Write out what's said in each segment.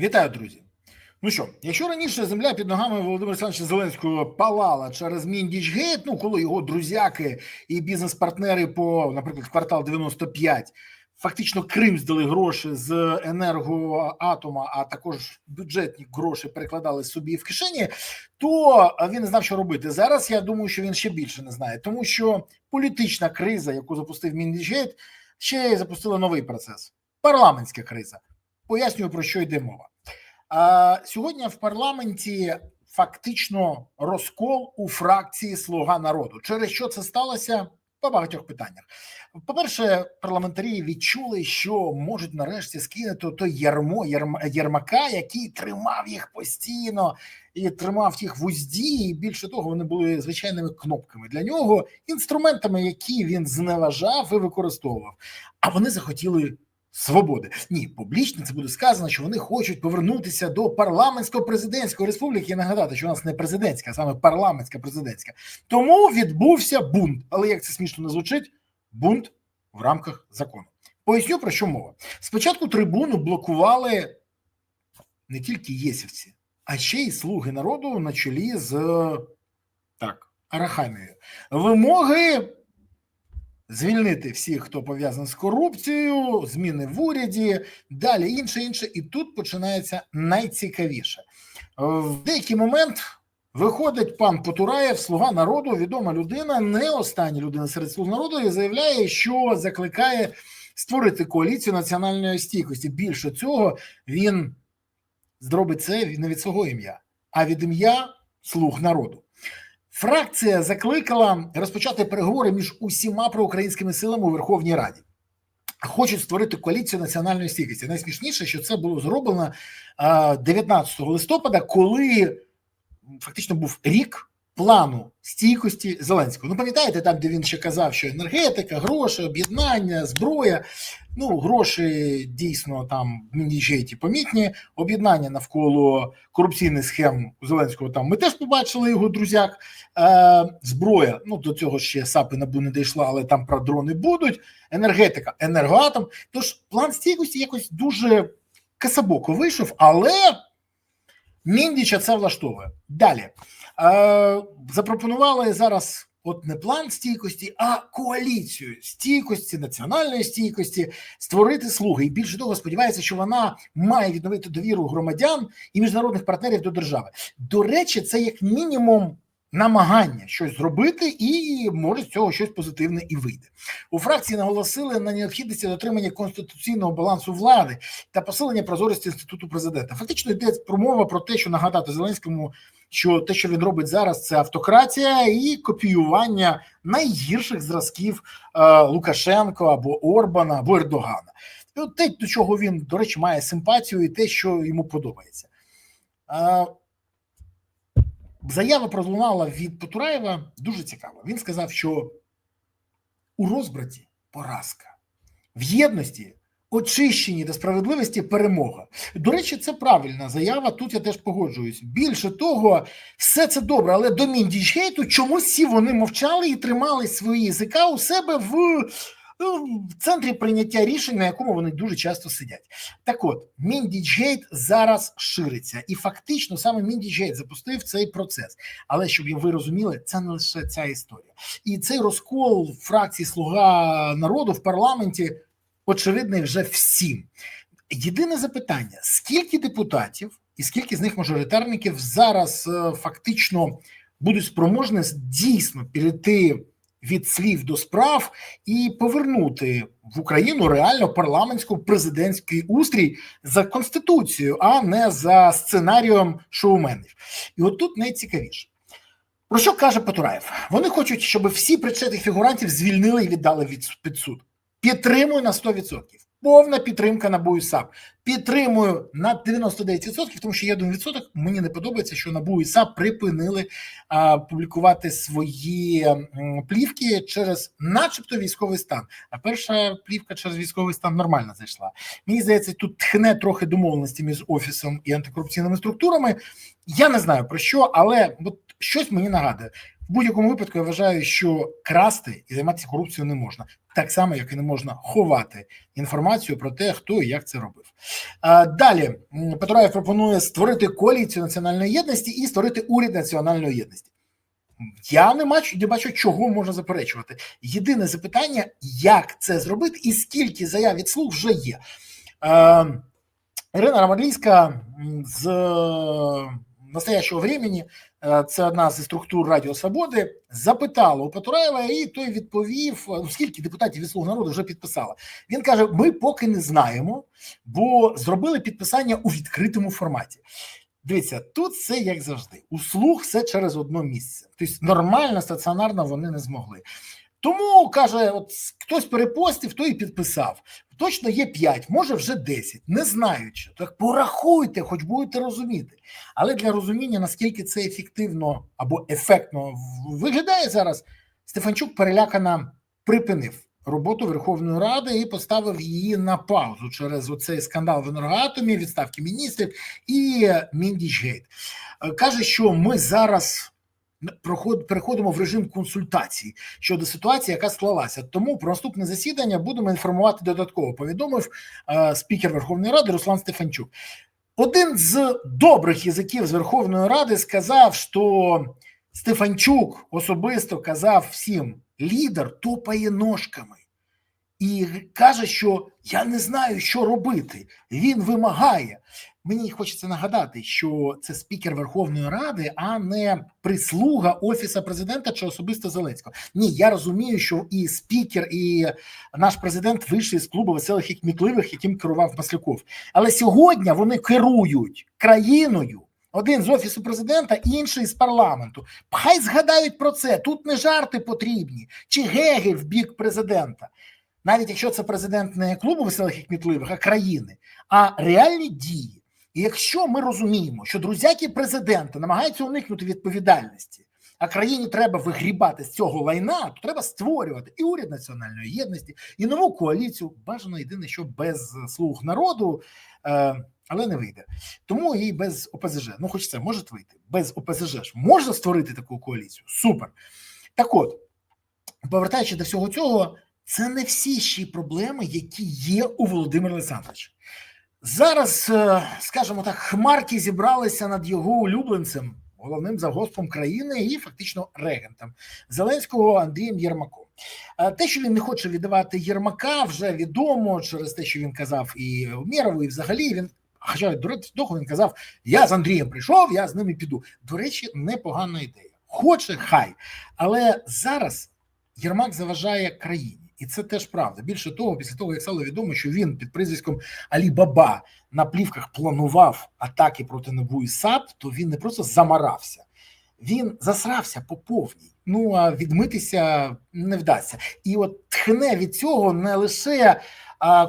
Вітаю, друзі. Ну що, якщо раніше земля під ногами Володимира Олександровича Зеленського палала через Міндічгейт, ну коли його друзяки і бізнес-партнери по, наприклад, квартал 95 фактично Крим здали гроші з енергоатома, а також бюджетні гроші перекладали собі в кишені, то він не знав, що робити. Зараз я думаю, що він ще більше не знає, тому що політична криза, яку запустив Міндічгейт, ще й запустила новий процес парламентська криза. Пояснюю про що йде мова. Сьогодні в парламенті фактично розкол у фракції Слуга народу. Через що це сталося? По багатьох питаннях. По-перше, парламентарі відчули, що можуть нарешті скинути той ярмо Єрмака, який тримав їх постійно і тримав їх в узді. І більше того, вони були звичайними кнопками для нього, інструментами, які він зневажав і використовував. А вони захотіли свободи. Ні, публічно це буде сказано, що вони хочуть повернутися до парламентсько-президентської республіки. І нагадати, що у нас не президентська, а саме парламентська президентська. Тому відбувся бунт. Але як це смішно не звучить, бунт в рамках закону. Поясню про що мова. Спочатку трибуну блокували не тільки єсівці, а ще й слуги народу на чолі з так, Арахамією. Вимоги звільнити всіх, хто пов'язаний з корупцією, зміни в уряді, далі інше, інше. І тут починається найцікавіше. В деякий момент виходить пан Потураєв, слуга народу, відома людина, не остання людина серед слуг народу, і заявляє, що закликає створити коаліцію національної стійкості. Більше цього він зробить це не від свого ім'я, а від ім'я слуг народу. Фракція закликала розпочати переговори між усіма проукраїнськими силами у Верховній Раді. Хочуть створити коаліцію національної стійкості. Найсмішніше, що це було зроблено 19 листопада, коли фактично був рік плану стійкості Зеленського. Ну, пам'ятаєте, там, де він ще казав, що енергетика, гроші, об'єднання, зброя. Ну, гроші дійсно там в мініжеті помітні. Об'єднання навколо корупційних схем Зеленського. Там ми теж побачили його друзяк. Е, Зброя. Ну до цього ще САПи набу не дійшла, але там про дрони будуть. Енергетика, енергоатом. Тож план стійкості якось дуже касабоко вийшов, але Міндіча це влаштовує. Далі запропонували зараз. От не план стійкості, а коаліцію стійкості, національної стійкості створити слуги. І більше того, сподівається, що вона має відновити довіру громадян і міжнародних партнерів до держави. До речі, це як мінімум намагання щось зробити, і може з цього щось позитивне і вийде. У фракції наголосили на необхідності дотримання конституційного балансу влади та посилення прозорості інституту президента. Фактично йде промова про те, що нагадати Зеленському що те, що він робить зараз, це автократія і копіювання найгірших зразків е, Лукашенко або Орбана або Ердогана. Те, до чого він, до речі, має симпатію, і те, що йому подобається. Е, заява пролунала від Потураєва дуже цікаво. Він сказав, що у розбраті поразка, в єдності очищенні та справедливості перемога. До речі, це правильна заява. Тут я теж погоджуюсь. Більше того, все це добре, але до Міндічгейту чомусь всі вони мовчали і тримали свої язика у себе в. В центрі прийняття рішень, на якому вони дуже часто сидять. Так от, Міндічгейт зараз шириться, і фактично саме Міндічгейт запустив цей процес. Але щоб ви розуміли, це не лише ця історія. І цей розкол фракції Слуга народу в парламенті очевидний вже всім. Єдине запитання: скільки депутатів і скільки з них мажоритарників зараз е, фактично будуть спроможні дійсно перейти від слів до справ і повернути в Україну реально парламентсько президентський устрій за конституцією, а не за сценарієм шоуменів. І от тут найцікавіше. Про що каже Потураєв? Вони хочуть, щоб всі причетних фігурантів звільнили і віддали від під суд. Підтримую на 100%. Повна підтримка НАБУ і САП. Підтримую на 99%, тому що є один відсоток. Мені не подобається, що НАБУ і САП припинили а, публікувати свої м, плівки через, начебто, військовий стан. А перша плівка через військовий стан нормально зайшла. Мені здається, тут тхне трохи домовленості між офісом і антикорупційними структурами. Я не знаю про що, але от щось мені нагадує. В будь-якому випадку я вважаю, що красти і займатися корупцією не можна. Так само, як і не можна ховати інформацію про те, хто і як це робив. Далі Петраєв пропонує створити коаліцію національної єдності і створити уряд національної єдності. Я не бачу, не бачу, чого можна заперечувати. Єдине запитання, як це зробити, і скільки заяв від слуг вже є. Ірина Романлійська м, з настоящого времени, е, це одна зі структур Радіо Свободи, запитала у Петраєва, і той відповів: е, ну, скільки депутатів від слуг народу вже підписала. Він каже: Ми поки не знаємо, бо зробили підписання у відкритому форматі. Дивіться, тут все як завжди. У слуг все через одно місце. Тобто нормально, стаціонарно вони не змогли. Тому каже: от хтось перепостив, той і підписав. Точно є 5, може вже 10, не знаючи. Так порахуйте, хоч будете розуміти. Але для розуміння, наскільки це ефективно або ефектно виглядає зараз, Стефанчук перелякано припинив роботу Верховної Ради і поставив її на паузу через оцей скандал в енергоатомі, відставки міністрів і Міндічгейт. Е, Каже, що ми зараз переходимо в режим консультацій щодо ситуації, яка склалася. Тому про наступне засідання будемо інформувати додатково. Повідомив е, спікер Верховної Ради Руслан Стефанчук. Один з добрих язиків з Верховної Ради сказав, що Стефанчук особисто казав всім: лідер топає ножками і каже, що я не знаю, що робити. Він вимагає. Мені хочеться нагадати, що це спікер Верховної Ради, а не прислуга офіса президента чи особисто Зеленського. Ні, я розумію, що і спікер, і наш президент вийшли з клубу веселих і кмітливих, яким керував Масляков. Але сьогодні вони керують країною. Один з офісу президента, інший з парламенту. Хай згадають про це. Тут не жарти потрібні, чи геги в бік президента. Навіть якщо це президент не клубу веселих і кмітливих, а країни, а реальні дії. І якщо ми розуміємо, що друзяки президента намагаються уникнути відповідальності, а країні треба вигрібати з цього лайна, то треба створювати і уряд національної єдності, і нову коаліцію. Бажано єдине, що без слуг народу, е, але не вийде. Тому і без ОПЗЖ. Ну, хоч це може вийти. Без ОПЗЖ ж можна створити таку коаліцію. Супер. Так от, повертаючи до всього цього, це не всі ще проблеми, які є у Володимира Олександровича. Зараз, е, скажімо так, хмарки зібралися над його улюбленцем, головним завгоспом країни і фактично регентом Зеленського Андрієм Єрмаком. Е, Те, що він не хоче віддавати Єрмака, вже відомо через те, що він казав і Умєрову, і взагалі він. Хоча до того він казав: я з Андрієм прийшов, я з ними піду. До речі, непогана ідея. Хоче, хай. Але зараз Єрмак заважає країні. І це теж правда. Більше того, після того, як стало відомо, що він під прізвиськом Алі Баба на плівках планував атаки проти НАБУ і САП, то він не просто замарався, він засрався по повній. Ну а відмитися не вдасться. І от тхне від цього не лише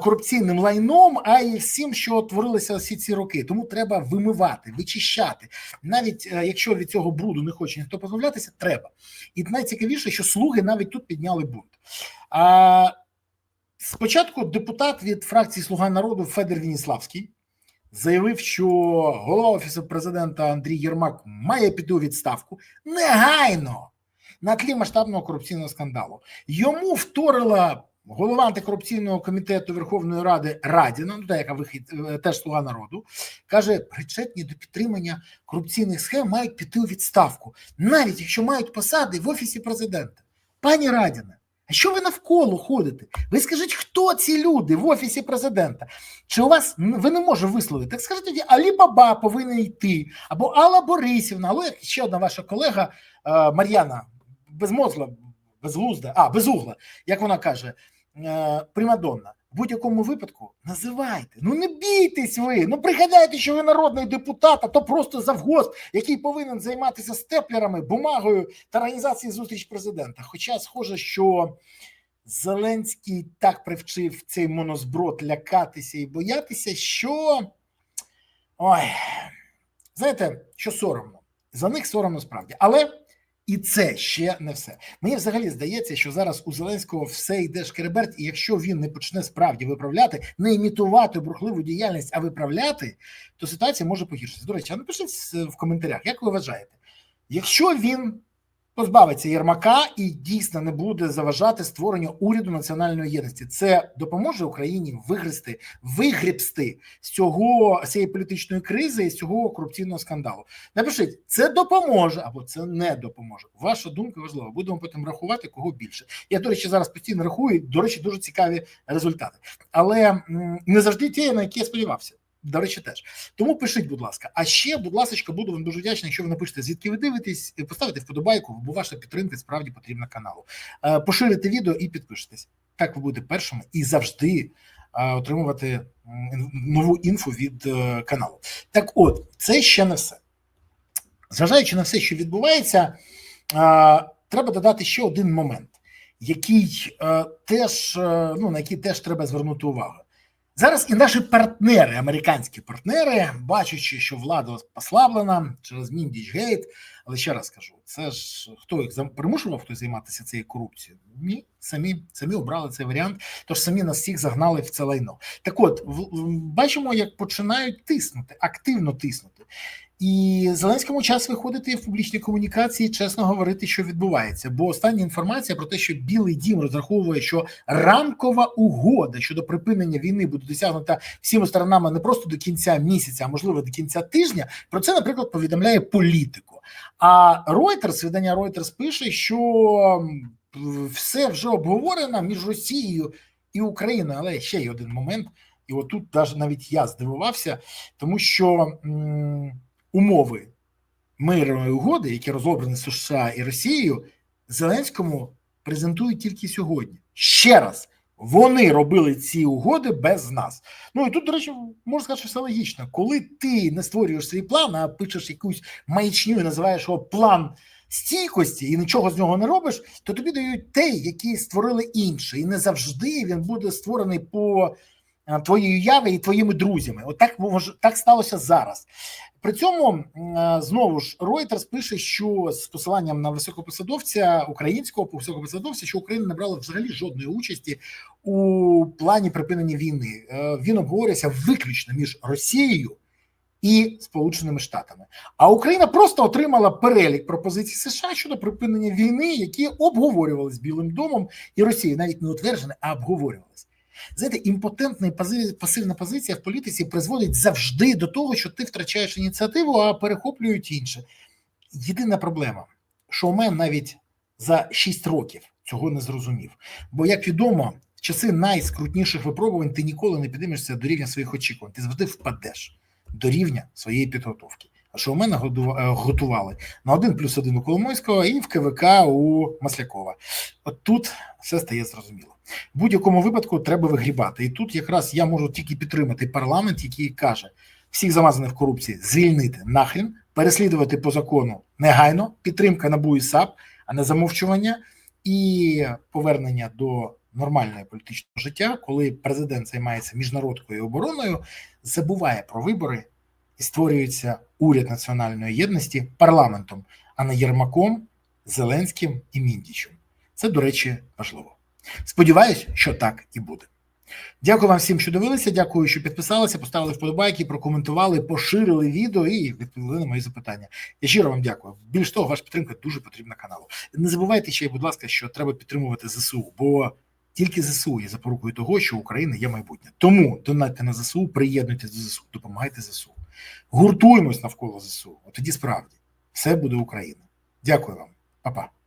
корупційним лайном, а й всім, що творилося всі ці роки. Тому треба вимивати, вичищати. Навіть е, якщо від цього бруду не хоче ніхто позбавлятися, треба. І найцікавіше, що слуги навіть тут підняли бунт. А спочатку депутат від фракції Слуга народу Федір Вініславський заявив, що голова офісу президента Андрій Єрмак має піти у відставку негайно на тлі масштабного корупційного скандалу. Йому вторила голова антикорупційного комітету Верховної Ради Радіна, ну та яка вихід е, теж слуга народу, каже: причетні до підтримання корупційних схем мають піти у відставку, навіть якщо мають посади в офісі президента. Пані Радіна, що ви навколо ходите? Ви скажіть, хто ці люди в офісі президента? Чи у вас ви не може висловити? Так скажіть тоді, Алі Баба повинен йти, або Алла Борисівна, або як ще одна ваша колега е, Мар'яна безмозла, безглузда, а безугла, як вона каже, е, Примадонна. В будь-якому випадку називайте. Ну не бійтесь ви. Ну пригадайте, що ви народний депутат, а то просто завгосп, який повинен займатися степлерами, бумагою та організацією зустріч президента. Хоча схоже, що Зеленський так привчив цей монозброд лякатися і боятися, що ой, знаєте, що соромно. За них соромно справді. Але і це ще не все. Мені взагалі здається, що зараз у Зеленського все йде шкереберть, і якщо він не почне справді виправляти, не імітувати бурхливу діяльність, а виправляти, то ситуація може погіршитися. До речі, а напишіть в коментарях, як ви вважаєте, якщо він позбавиться Єрмака і дійсно не буде заважати створенню уряду національної єдності. Це допоможе Україні вигрести, вигрібсти з цього з цієї політичної кризи і з цього корупційного скандалу. Напишіть, це допоможе або це не допоможе. Ваша думка важлива. Будемо потім рахувати кого більше. Я до речі, зараз постійно рахую. До речі, дуже цікаві результати, але не завжди ті, на які я сподівався. До речі, теж тому пишіть, будь ласка. А ще, будь ласка, буду вам дуже вдячний, якщо ви напишете, звідки ви дивитесь, поставите вподобайку, бо ваша підтримка справді потрібна каналу. Е, поширите відео і підпишитесь. Так ви будете першими і завжди е, отримувати нову інфу від е, каналу. Так, от це ще не все. Зважаючи на все, що відбувається, треба додати ще один момент, який теж ну на який теж треба звернути увагу. Зараз і наші партнери, американські партнери, бачачи, що влада послаблена через Міндічгейт, але ще раз кажу, це ж хто їх примушував хтось займатися цією корупцією? Ні, самі самі обрали цей варіант, тож самі нас всіх загнали в це лайно. Так, от бачимо, як починають тиснути, активно тиснути. І Зеленському час виходити в публічні комунікації, чесно говорити, що відбувається. Бо остання інформація про те, що Білий Дім розраховує, що рамкова угода щодо припинення війни буде досягнута всіма сторонами не просто до кінця місяця, а можливо до кінця тижня. Про це, наприклад, повідомляє політику. А Reuters, видання Reuters пише, що все вже обговорено між Росією і Україною. Але ще є один момент, і отут навіть я здивувався, тому що умови мирної угоди, які розроблені США і Росією, Зеленському презентують тільки сьогодні. Ще раз. Вони робили ці угоди без нас. Ну і тут, до речі, можна сказати, що все логічно. Коли ти не створюєш свій план, а пишеш якусь маячню і називаєш його план стійкості і нічого з нього не робиш, то тобі дають те, які створили інші. І не завжди він буде створений по е, твоїй уяви і твоїми друзями. От так, так сталося зараз. При цьому е, знову ж Reuters пише, що з посиланням на високопосадовця українського високопосадовця, що Україна не брала взагалі жодної участі у плані припинення війни. Е, він обговорюється виключно між Росією і Сполученими Штатами. А Україна просто отримала перелік пропозицій США щодо припинення війни, які обговорювалися Білим домом і Росією, навіть не утверджені, а обговорювалися. Знаєте, імпотентна і пасивна позиція в політиці призводить завжди до того, що ти втрачаєш ініціативу, а перехоплюють інше. Єдина проблема, що у мене навіть за 6 років цього не зрозумів. Бо, як відомо, в часи найскрутніших випробувань ти ніколи не підіймешся до рівня своїх очікувань. Ти завжди впадеш до рівня своєї підготовки. А що у мене е, готували на один плюс один у Коломойського і в КВК у Маслякова. От тут все стає зрозуміло. В будь-якому випадку треба вигрібати. І тут якраз я можу тільки підтримати парламент, який каже всіх замазаних корупції звільнити нахрін, переслідувати по закону негайно, підтримка НАБУ і САП, а не замовчування і повернення до нормального політичного життя, коли президент займається міжнародкою обороною, забуває про вибори і створюється уряд національної єдності парламентом, а не Єрмаком, Зеленським і Міндічем. Це, до речі, важливо. Сподіваюсь, що так і буде. Дякую вам всім, що дивилися. Дякую, що підписалися, поставили вподобайки, прокоментували, поширили відео і відповіли на мої запитання. Я щиро вам дякую. Більш того, ваша підтримка дуже потрібна каналу. Не забувайте ще, будь ласка, що треба підтримувати ЗСУ, бо тільки ЗСУ є запорукою того, що Україна є майбутнє. Тому донатьте на ЗСУ, приєднуйтесь до ЗСУ, допомагайте ЗСУ. Гуртуємось навколо ЗСУ. От тоді справді все буде Україна. Дякую вам, Па-па.